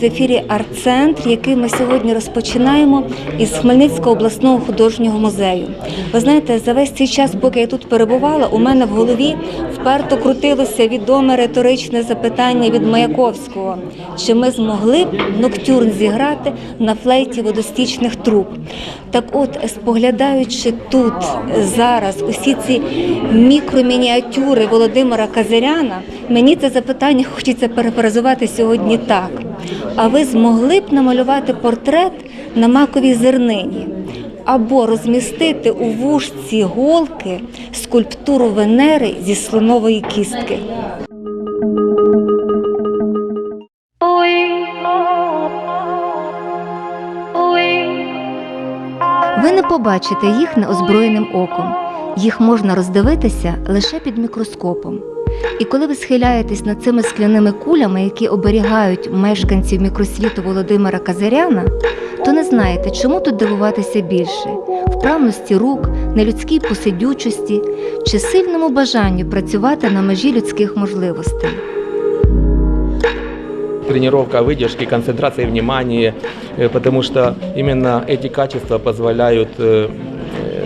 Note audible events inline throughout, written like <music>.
В ефірі Арт-центр, який ми сьогодні розпочинаємо із Хмельницького обласного художнього музею. Ви знаєте, за весь цей час, поки я тут перебувала, у мене в голові вперто крутилося відоме риторичне запитання від Маяковського: чи ми змогли б ноктюрн зіграти на флейті водостічних труб? Так, от, споглядаючи тут зараз усі ці мікромініатюри Володимира Казаряна, мені це запитання хочеться перефразувати сьогодні так. А ви змогли б намалювати портрет на маковій зернині? Або розмістити у вушці голки скульптуру Венери зі слонової кістки. Ви не побачите їх неозброєним оком. Їх можна роздивитися лише під мікроскопом. І коли ви схиляєтесь над цими скляними кулями, які оберігають мешканців мікросвіту Володимира Казаряна, то не знаєте, чому тут дивуватися більше вправності рук, нелюдській посидючості чи сильному бажанню працювати на межі людських можливостей. тренировка выдержки, концентрации внимания, э, потому что именно эти качества позволяют э, э,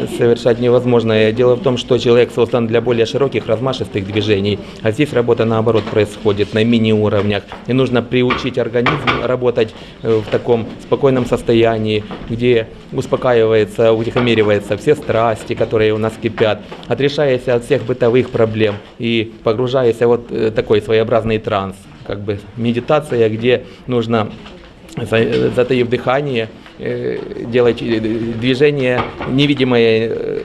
совершать невозможное. Дело в том, что человек создан для более широких, размашистых движений, а здесь работа наоборот происходит на мини-уровнях. И нужно приучить организм работать э, в таком спокойном состоянии, где успокаивается, утихомиривается все страсти, которые у нас кипят, отрешаясь от всех бытовых проблем и погружаясь в вот э, такой своеобразный транс как бы медитация, где нужно, за- затаив дыхание, э, делать э, движение, невидимое э,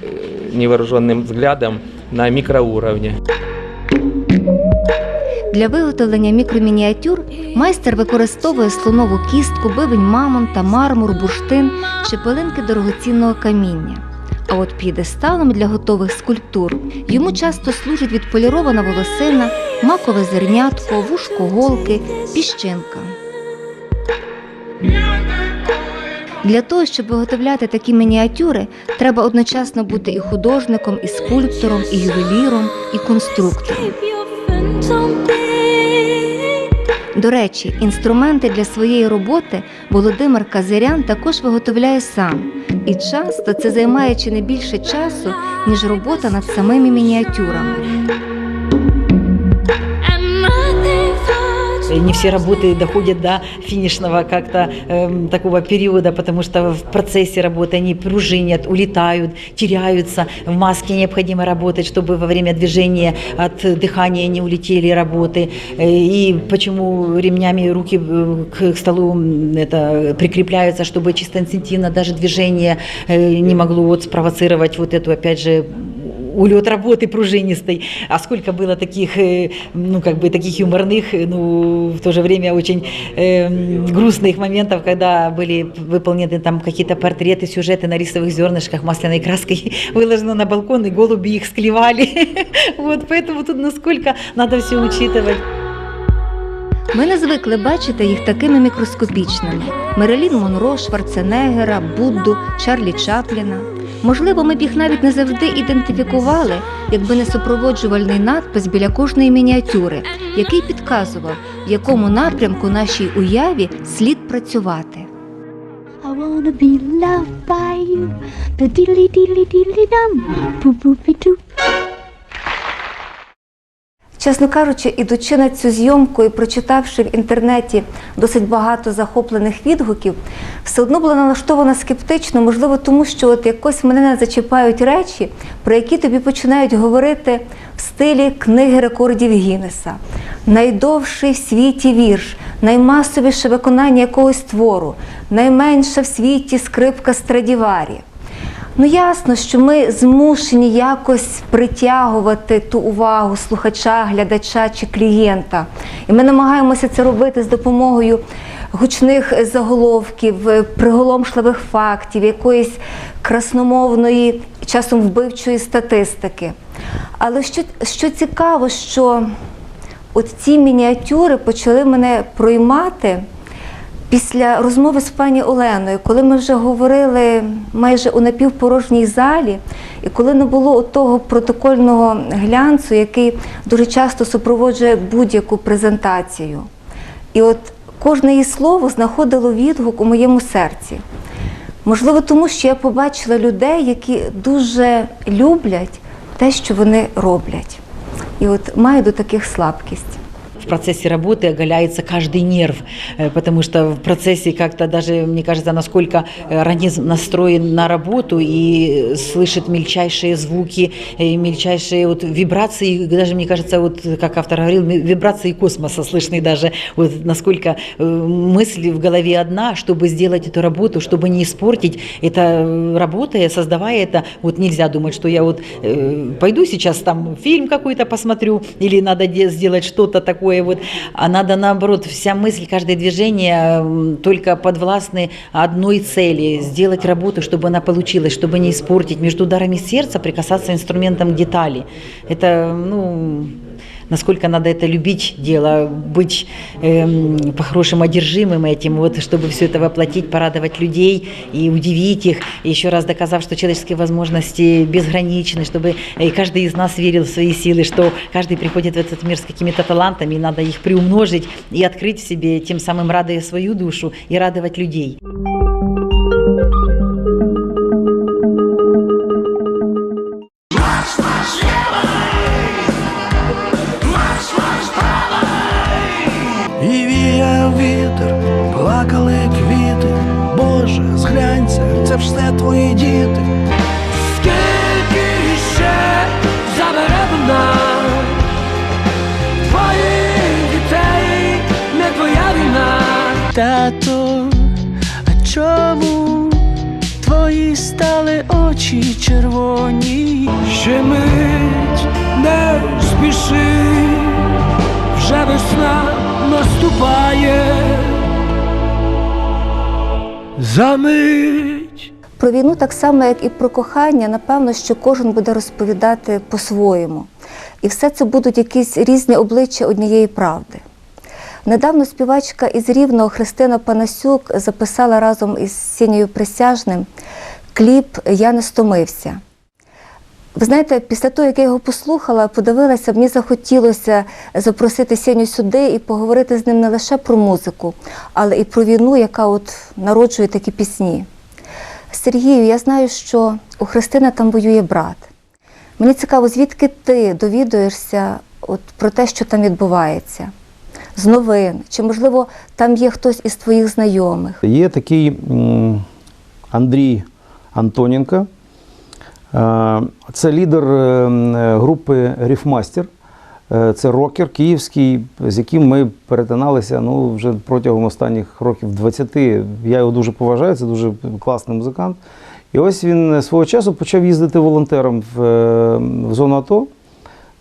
невооруженным взглядом на микроуровне. Для виготовлення мікромініатюр майстер використовує слонову кістку, бивень мамонта, мармур, бурштин чи пилинки дорогоцінного каміння. А от п'єдесталом для готових скульптур йому часто служить відполірована волосина, макове зернятко, вушко голки, піщинка. Для того, щоб виготовляти такі мініатюри, треба одночасно бути і художником, і скульптором, і ювеліром, і конструктором. До речі, інструменти для своєї роботи Володимир Казарян також виготовляє сам, і часто це займає чи не більше часу, ніж робота над самими мініатюрами. Не все работы доходят до финишного как-то эм, такого периода, потому что в процессе работы они пружинят, улетают, теряются. В маске необходимо работать, чтобы во время движения от дыхания не улетели работы. Э, И почему ремнями руки э, к столу м, это прикрепляются, чтобы чисто инстинктивно даже движение э, не могло вот спровоцировать вот эту, опять же, улет работы пружинистой. А сколько было таких, э, ну, как бы таких юморных, э, ну, в то же время очень э, грустных моментов, когда были выполнены там какие-то портреты, сюжеты на рисовых зернышках масляной краской <laughs> выложено на балкон, и голуби их склевали. Вот, <laughs> поэтому тут насколько надо все учитывать. Ми не звикли бачити їх такими мікроскопічними: Мерелін Монро, Шварценеггера, Будду, Чарлі Чапліна. Можливо, ми б їх навіть не завжди ідентифікували, якби не супроводжувальний надпис біля кожної мініатюри, який підказував, в якому напрямку нашій уяві слід працювати. I wanna be loved by you. Чесно кажучи, ідучи на цю зйомку і прочитавши в інтернеті досить багато захоплених відгуків, все одно була налаштована скептично, можливо, тому що от якось мене не зачіпають речі, про які тобі починають говорити в стилі книги рекордів Гіннеса. Найдовший в світі вірш, наймасовіше виконання якогось твору, найменша в світі скрипка Страдіварі. Ну ясно, що ми змушені якось притягувати ту увагу слухача, глядача чи клієнта. І ми намагаємося це робити з допомогою гучних заголовків, приголомшливих фактів, якоїсь красномовної, часом вбивчої статистики. Але що, що цікаво, що от ці мініатюри почали мене проймати. Після розмови з пані Оленою, коли ми вже говорили майже у напівпорожній залі, і коли не було того протокольного глянцу, який дуже часто супроводжує будь-яку презентацію. І от Кожне її слово знаходило відгук у моєму серці. Можливо, тому що я побачила людей, які дуже люблять те, що вони роблять. І от маю до таких слабкість. В процессе работы оголяется каждый нерв, э, потому что в процессе как-то даже, мне кажется, насколько э, организм настроен на работу и слышит мельчайшие звуки, э, мельчайшие вот вибрации, даже, мне кажется, вот как автор говорил, вибрации космоса слышны даже, вот насколько мысль в голове одна, чтобы сделать эту работу, чтобы не испортить, это работая, создавая это, вот нельзя думать, что я вот э, пойду сейчас там фильм какой-то посмотрю, или надо де- сделать что-то такое вот, а надо наоборот, вся мысль, каждое движение м, только подвластны одной цели, сделать работу, чтобы она получилась, чтобы не испортить, между ударами сердца прикасаться инструментом к детали. Это, ну, насколько надо это любить дело, быть эм, по-хорошему одержимым этим, вот, чтобы все это воплотить, порадовать людей и удивить их, и еще раз доказав, что человеческие возможности безграничны, чтобы э, каждый из нас верил в свои силы, что каждый приходит в этот мир с какими-то талантами, и надо их приумножить и открыть в себе, тем самым радуя свою душу и радовать людей. Це все твої діти. Скільки ще забере вона твоїх дітей, не твоя війна. Тато, а чому твої стали очі червоні? Ще мить не спіши вже весна наступає. Замить. Про війну, так само, як і про кохання, напевно, що кожен буде розповідати по-своєму. І все це будуть якісь різні обличчя однієї правди. Недавно співачка із Рівного Христина Панасюк записала разом із Сінею Присяжним кліп Я не стомився. Ви знаєте, після того, як я його послухала, подивилася, мені захотілося запросити Сеню сюди і поговорити з ним не лише про музику, але і про війну, яка от народжує такі пісні. Сергію, я знаю, що у Христини там воює брат. Мені цікаво, звідки ти довідуєшся от про те, що там відбувається? З новин? Чи, можливо, там є хтось із твоїх знайомих? Є такий Андрій Антоненко. Е, Це лідер е, групи Ріфмастер. Е, Це рокер київський, з яким ми перетиналися ну, вже протягом останніх років 20. Я його дуже поважаю, це дуже класний музикант. І ось він свого часу почав їздити волонтером в, е, в зону АТО.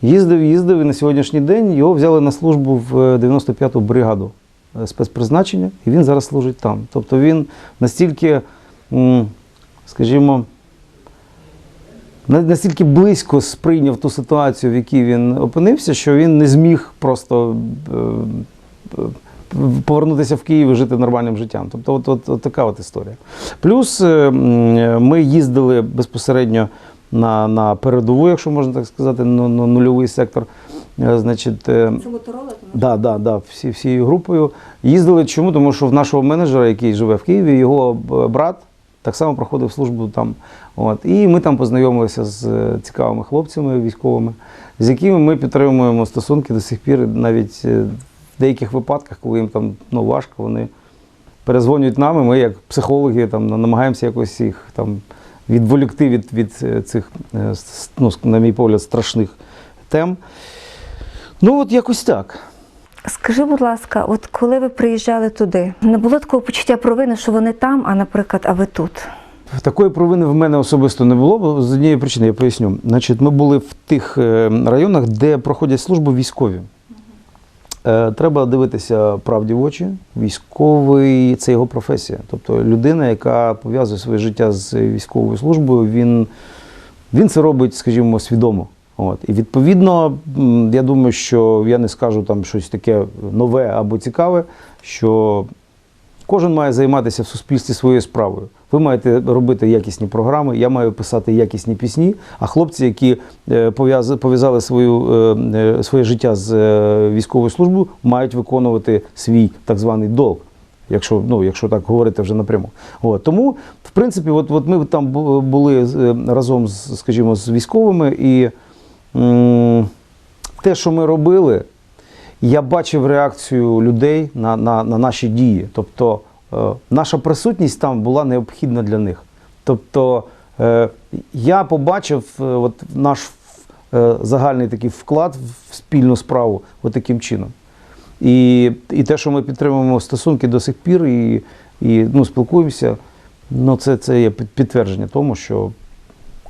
Їздив, їздив, і на сьогоднішній день його взяли на службу в 95-ту бригаду е, спецпризначення, і він зараз служить там. Тобто він настільки, скажімо, настільки близько сприйняв ту ситуацію, в якій він опинився, що він не зміг просто е, е, повернутися в Київ і жити нормальним життям. Тобто, от, от, от така от історія. Плюс е, ми їздили безпосередньо на, на передову, якщо можна так сказати, на, на нульовий сектор. Значить, моторола? Да, да, да, всі, всією групою. Їздили чому? Тому що в нашого менеджера, який живе в Києві, його брат так само проходив службу там. От. І ми там познайомилися з е, цікавими хлопцями військовими, з якими ми підтримуємо стосунки до сих пір, навіть е, в деяких випадках, коли їм там ну, важко, вони перезвонюють нам, і ми, як психологи, там, намагаємося якось їх там, відволікти від, від е, цих, ну, на мій погляд, страшних тем. Ну, от якось так. Скажи, будь ласка, от коли ви приїжджали туди, не було такого почуття провини, що вони там, а наприклад, а ви тут? Такої провини в мене особисто не було, бо з однієї причини я поясню. Значить, ми були в тих е, районах, де проходять службу військові. Е, Треба дивитися правді в очі. Військовий це його професія. Тобто людина, яка пов'язує своє життя з військовою службою, він, він це робить, скажімо, свідомо. От. І відповідно, я думаю, що я не скажу там щось таке нове або цікаве, що Кожен має займатися в суспільстві своєю справою. Ви маєте робити якісні програми, я маю писати якісні пісні. А хлопці, які е, пов'язали свою, е, е, своє життя з військовою службою, мають виконувати свій так званий долг. Якщо, ну, якщо так говорити вже напряму. От. Тому, в принципі, от, от ми там були разом з, скажімо, з військовими, і те, що ми робили, я бачив реакцію людей на, на, на наші дії. Тобто е, наша присутність там була необхідна для них. Тобто е, я побачив е, от наш загальний такий вклад в спільну справу от таким чином. І, і те, що ми підтримуємо стосунки до сих пір і, і ну, спілкуємося, ну, це, це є підтвердження тому, що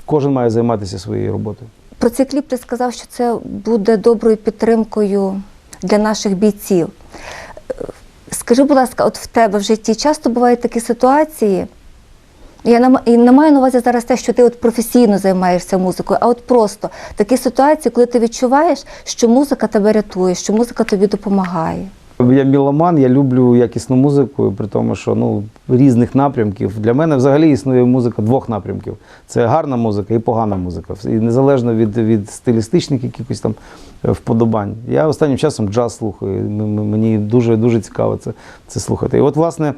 кожен має займатися своєю роботою. Про цей кліп ти сказав, що це буде доброю підтримкою для наших бійців. Скажи, будь ласка, от в тебе в житті часто бувають такі ситуації? Я не, не маю на увазі зараз те, що ти от професійно займаєшся музикою, а от просто такі ситуації, коли ти відчуваєш, що музика тебе рятує, що музика тобі допомагає. Я міломан, я люблю якісну музику, при тому, що ну, різних напрямків. Для мене взагалі існує музика двох напрямків: це гарна музика і погана музика. І незалежно від, від стилістичних якихось там е, вподобань. Я останнім часом джаз слухаю. Мені дуже дуже цікаво це, це слухати. І от, власне,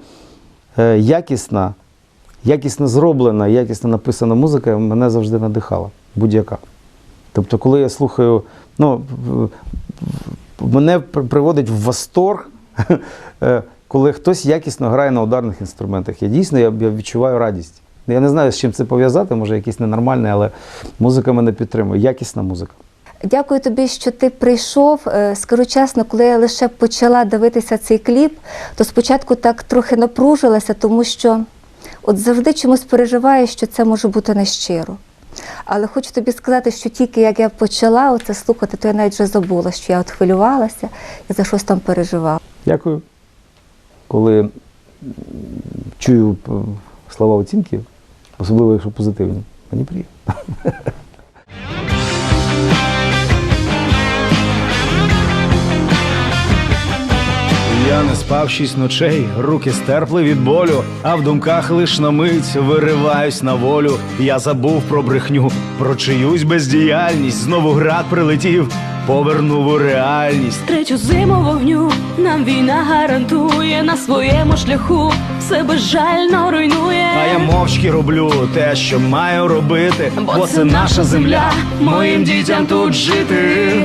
е, якісна, якісно зроблена, якісно написана музика мене завжди надихала, будь-яка. Тобто, коли я слухаю, ну, мене приводить в восторг, <laughs> е, коли хтось якісно грає на ударних інструментах. Я дійсно я, я відчуваю радість. Я не знаю, з чим це пов'язати, може якийсь ненормальний, але музика мене підтримує, якісна музика. Дякую тобі, що ти прийшов. Е, Скажу чесно, коли я лише почала дивитися цей кліп, то спочатку так трохи напружилася, тому що от завжди чомусь переживаю, що це може бути нещиро. Але хочу тобі сказати, що тільки як я почала оце слухати, то я навіть вже забула, що я от хвилювалася і за щось там переживала. Дякую. Коли чую слова оцінки, особливо якщо позитивні, мені приємно. <laughs> Я спав шість ночей, руки стерпли від болю, а в думках лиш на мить вириваюсь на волю. Я забув про брехню, про чиюсь бездіяльність. Знову град прилетів, повернув у реальність. Третю зиму вогню нам війна гарантує на своєму шляху, все безжально руйнує. А я мовчки роблю те, що маю робити, бо це наша земля, моїм дітям тут жити.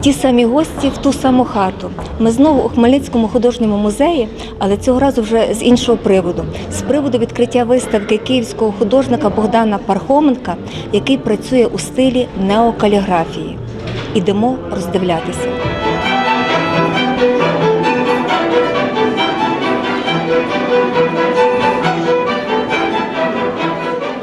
Ті самі гості в ту саму хату. Ми знову у Хмельницькому художньому музеї, але цього разу вже з іншого приводу. З приводу відкриття виставки київського художника Богдана Пархоменка, який працює у стилі неокаліграфії. Ідемо роздивлятися.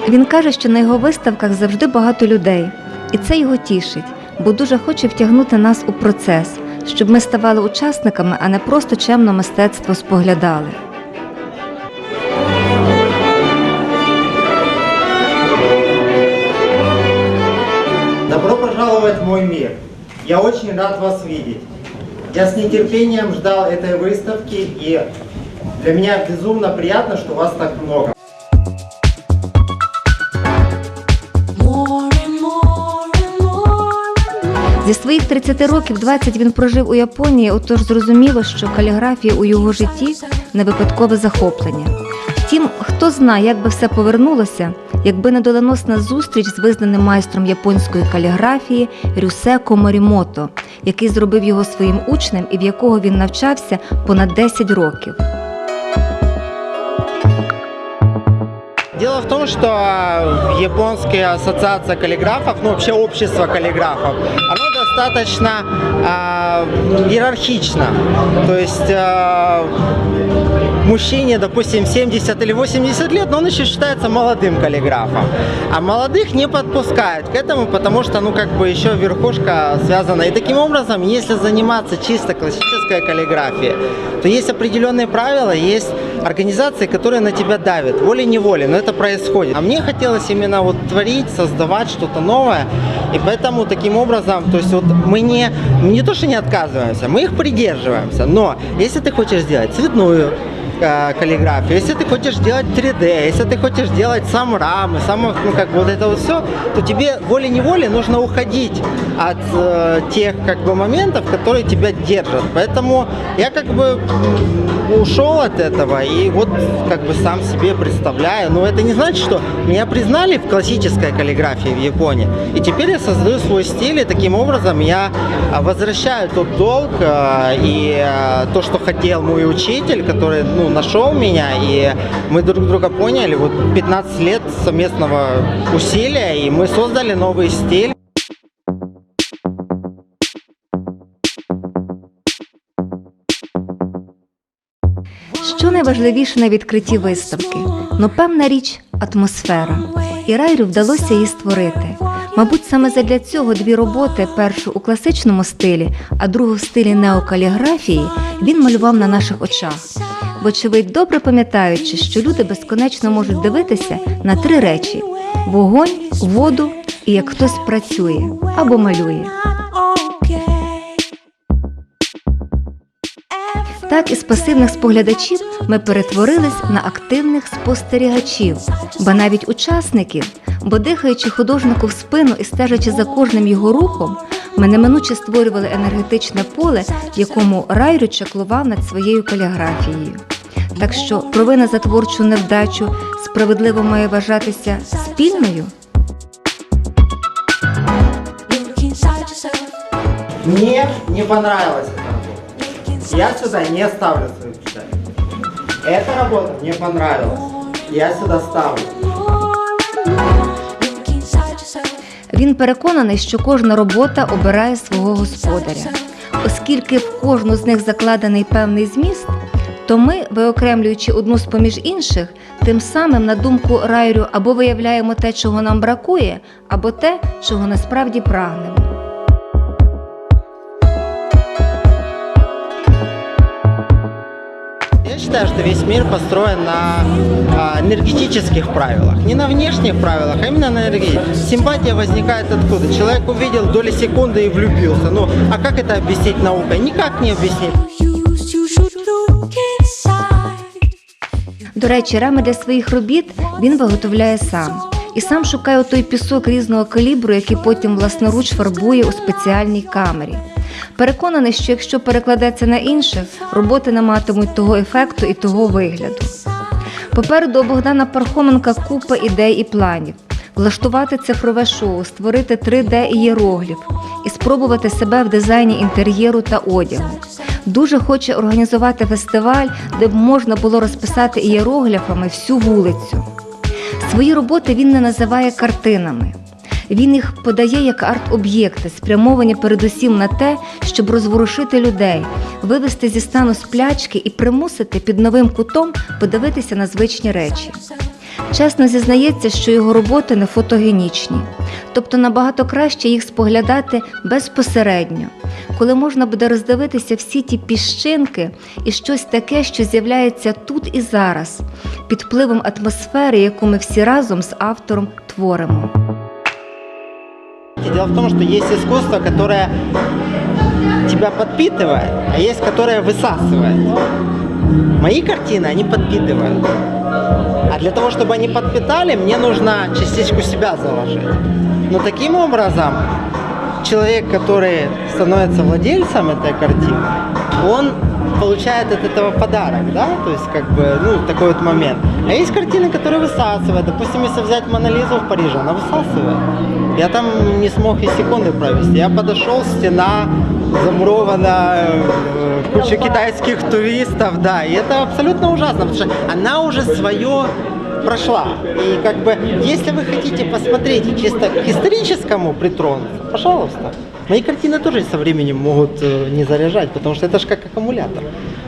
Він каже, що на його виставках завжди багато людей, і це його тішить, бо дуже хоче втягнути нас у процес, щоб ми ставали учасниками, а не просто чемно мистецтво споглядали. Добро пожаловать в мой мир. Я очень рад вас видеть. Я с нетерпением ждал этой выставки, и для меня безумно приятно, что вас так много. Своїх 30 років 20 він прожив у Японії, отож зрозуміло, що каліграфія у його житті не випадкове захоплення. Втім, хто знає, як би все повернулося, якби не доленосна зустріч з визнаним майстром японської каліграфії Рюсеко Морімото, який зробив його своїм учнем і в якого він навчався понад 10 років. Дело в том, что японская ассоциация каллиграфов, ну вообще общество каллиграфов, оно достаточно э, иерархично. То есть э, мужчине, допустим, 70 или 80 лет, но он еще считается молодым каллиграфом. А молодых не подпускают к этому, потому что, ну, как бы еще верхушка связана. И таким образом, если заниматься чисто классической каллиграфией, то есть определенные правила, есть организации, которые на тебя давят, волей-неволей, но это происходит. А мне хотелось именно вот творить, создавать что-то новое, и поэтому таким образом, то есть вот мы не, не то, что не отказываемся, мы их придерживаемся, но если ты хочешь сделать цветную э, каллиграфию, если ты хочешь делать 3D, если ты хочешь делать сам рамы, сам, ну, как вот это вот все, то тебе волей-неволей нужно уходить от э, тех, как бы, моментов, которые тебя держат. Поэтому я, как бы, ушел от этого и вот, как бы, сам себе представляю. Но это не значит, что меня признали в классической каллиграфии в Японии. И теперь я создаю свой стиль, и таким образом я а, возвращаю тот долг а, и а, то, что хотел мой учитель, который, ну, нашел меня, и мы друг друга поняли. Вот 15 лет совместного усилия, и мы создали новый стиль. Що найважливіше на відкритті виставки? Ну, певна річ атмосфера. І Райрю вдалося її створити. Мабуть, саме задля цього дві роботи: першу у класичному стилі, а другу в стилі неокаліграфії, він малював на наших очах. Вочевидь, добре пам'ятаючи, що люди безконечно можуть дивитися на три речі: вогонь, воду і як хтось працює або малює. Так із пасивних споглядачів ми перетворились на активних спостерігачів, ба навіть учасників, бо дихаючи художнику в спину і стежачи за кожним його рухом, ми неминуче створювали енергетичне поле, якому Райрю чаклував над своєю каліграфією. Так що провина за творчу невдачу справедливо має вважатися спільною. Мне не понравилась эта работа. Я сюда не ставлю свою печать. Эта работа мне понравилась. Я сюда ставлю. Він переконаний, що кожна робота обирає свого господаря. Оскільки в кожну з них закладений певний зміст, то ми, виокремлюючи одну з поміж інших, тим самим, на думку Райрю, або виявляємо те, чого нам бракує, або те, чого насправді прагнемо. Я считаю, что весь мир построен на а, энергетических правилах. Не на внешних правилах, а именно на энергии. Симпатия возникает откуда? Человек увидел доли секунды и влюбился. Ну, а как это объяснить наукой? Никак не объяснить. До речі, рами для своїх робіт він виготовляє сам. І сам шукає той пісок різного калібру, який потім власноруч фарбує у спеціальній камері. Переконаний, що якщо перекладеться на інших, роботи не матимуть того ефекту і того вигляду. Попереду у Богдана Пархоменка купа ідей і планів. Влаштувати цифрове шоу, створити 3D ієрогліф і спробувати себе в дизайні інтер'єру та одягу. Дуже хоче організувати фестиваль, де б можна було розписати ієрогліфами всю вулицю. Свої роботи він не називає картинами. Він їх подає як арт-об'єкти, спрямовані передусім на те, щоб розворушити людей, вивести зі стану сплячки і примусити під новим кутом подивитися на звичні речі. Чесно зізнається, що його роботи не фотогенічні, тобто набагато краще їх споглядати безпосередньо, коли можна буде роздивитися всі ті піщинки і щось таке, що з'являється тут і зараз, під впливом атмосфери, яку ми всі разом з автором творимо. И Дело в том, что есть искусство, которое тебя подпитывает, а есть, которое высасывает. Мои картины, они подпитывают. А для того, чтобы они подпитали, мне нужно частичку себя заложить. Но таким образом, человек, который становится владельцем этой картины, он получает от этого подарок, да, то есть как бы, ну, такой вот момент. А есть картины, которые высасывают. Допустим, если взять Монолизу в Париже, она высасывает. Я там не смог и секунды провести. Я подошел, стена замурована, э, куча китайских туристов, да, и это абсолютно ужасно, потому что она уже свое прошла. И как бы, если вы хотите посмотреть чисто к историческому притронуться, пожалуйста. Мои картины тоже со временем могут э, не заряжать, потому что это же как аккумулятор.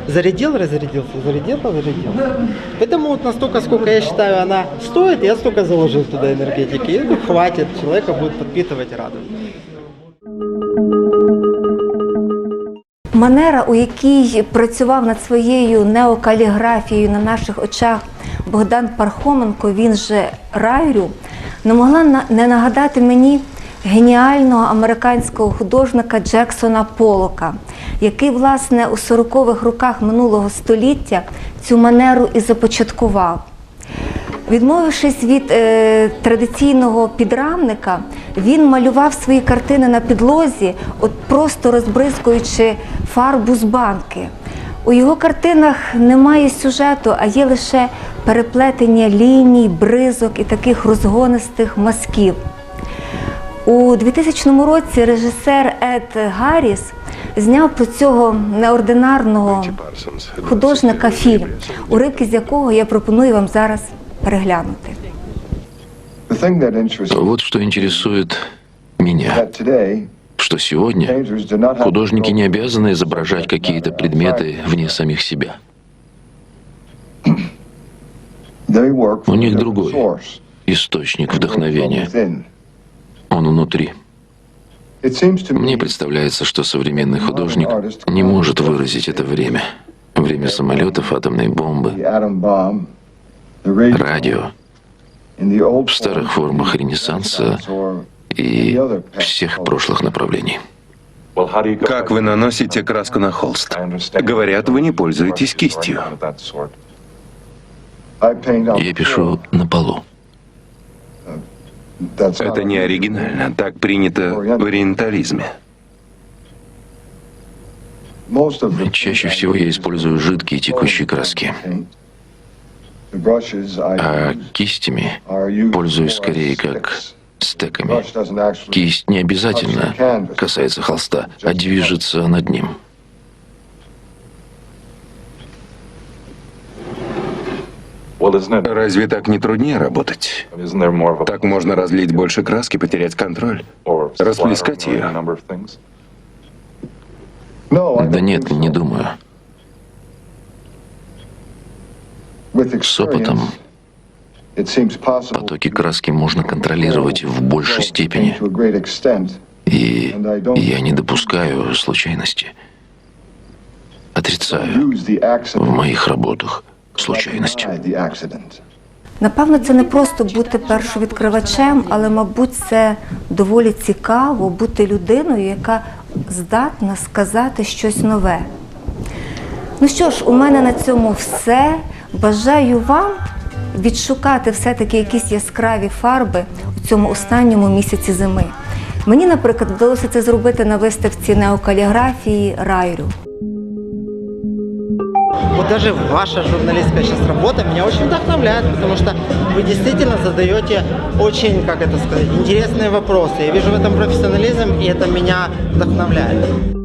Зарядил, разрядился, зарядил, разрядился. Поэтому вот настолько, сколько я считаю, она стоит, я столько заложил туда энергетики. И хватит, человека будет подпитывать и радовать. Манера, у якій працював над своєю неокаліграфією на наших очах Богдан Пархоменко, він же Райрю, не могла не нагадати мені геніального американського художника Джексона Полока, який, власне, у 40-х роках минулого століття цю манеру і започаткував. Відмовившись від е, традиційного підрамника, він малював свої картини на підлозі, от просто розбризкуючи фарбу з банки. У його картинах немає сюжету, а є лише переплетення ліній, бризок і таких розгонистих мазків. У 2000 році режисер Ед Гарріс зняв про цього неординарного художника фільм, уривки з якого я пропоную вам зараз переглянути. Вот что интересует меня, что сегодня художники не обязаны изображать какие-то предметы вне самих себя. У них другой Источник вдохновения, он внутри. Мне представляется, что современный художник не может выразить это время. Время самолетов, атомной бомбы, радио, в старых формах Ренессанса и всех прошлых направлений. Как вы наносите краску на холст? Говорят, вы не пользуетесь кистью. Я пишу на полу. Это не оригинально, так принято в ориентализме. Чаще всего я использую жидкие текущие краски, а кистями пользуюсь скорее как стеками. Кисть не обязательно касается холста, а движется над ним. Разве так не труднее работать? Так можно разлить больше краски, потерять контроль, расплескать ее. Да нет, не думаю. С опытом потоки краски можно контролировать в большей степени. И я не допускаю случайности. Отрицаю в моих работах случайность. Напевно, це не просто бути першовідкривачем, але, мабуть, це доволі цікаво бути людиною, яка здатна сказати щось нове. Ну що ж, у мене на цьому все. Бажаю вам відшукати все-таки якісь яскраві фарби у цьому останньому місяці зими. Мені, наприклад, вдалося це зробити на виставці неокаліграфії Райрю. Вот даже ваша журналистская сейчас работа меня очень вдохновляет, потому что вы действительно задаете очень, как это сказать, интересные вопросы. Я вижу в этом профессионализм, и это меня вдохновляет.